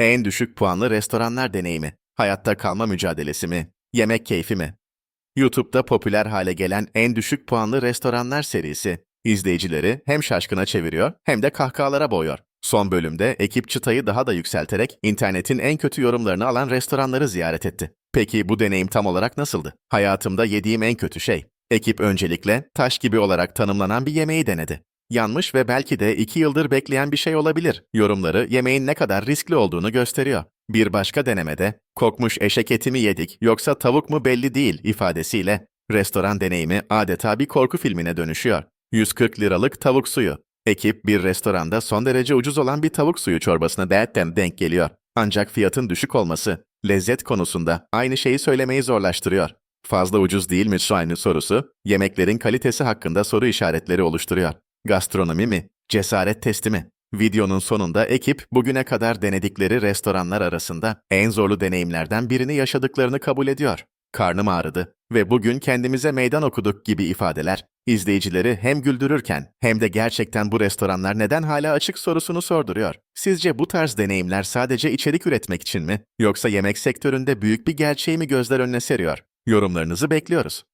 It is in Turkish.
En düşük puanlı restoranlar deneyimi, hayatta kalma mücadelesi mi, yemek keyfi mi? YouTube'da popüler hale gelen en düşük puanlı restoranlar serisi, izleyicileri hem şaşkına çeviriyor hem de kahkahalara boğuyor. Son bölümde ekip çıtayı daha da yükselterek internetin en kötü yorumlarını alan restoranları ziyaret etti. Peki bu deneyim tam olarak nasıldı? Hayatımda yediğim en kötü şey. Ekip öncelikle taş gibi olarak tanımlanan bir yemeği denedi. Yanmış ve belki de iki yıldır bekleyen bir şey olabilir. Yorumları yemeğin ne kadar riskli olduğunu gösteriyor. Bir başka denemede, kokmuş eşek eti mi yedik yoksa tavuk mu belli değil ifadesiyle restoran deneyimi adeta bir korku filmine dönüşüyor. 140 liralık tavuk suyu. Ekip bir restoranda son derece ucuz olan bir tavuk suyu çorbasına değerten denk geliyor. Ancak fiyatın düşük olması, lezzet konusunda aynı şeyi söylemeyi zorlaştırıyor. Fazla ucuz değil mi şu aynı sorusu, yemeklerin kalitesi hakkında soru işaretleri oluşturuyor. Gastronomi mi? Cesaret testi mi? Videonun sonunda ekip bugüne kadar denedikleri restoranlar arasında en zorlu deneyimlerden birini yaşadıklarını kabul ediyor. Karnım ağrıdı ve bugün kendimize meydan okuduk gibi ifadeler izleyicileri hem güldürürken hem de gerçekten bu restoranlar neden hala açık sorusunu sorduruyor. Sizce bu tarz deneyimler sadece içerik üretmek için mi yoksa yemek sektöründe büyük bir gerçeği mi gözler önüne seriyor? Yorumlarınızı bekliyoruz.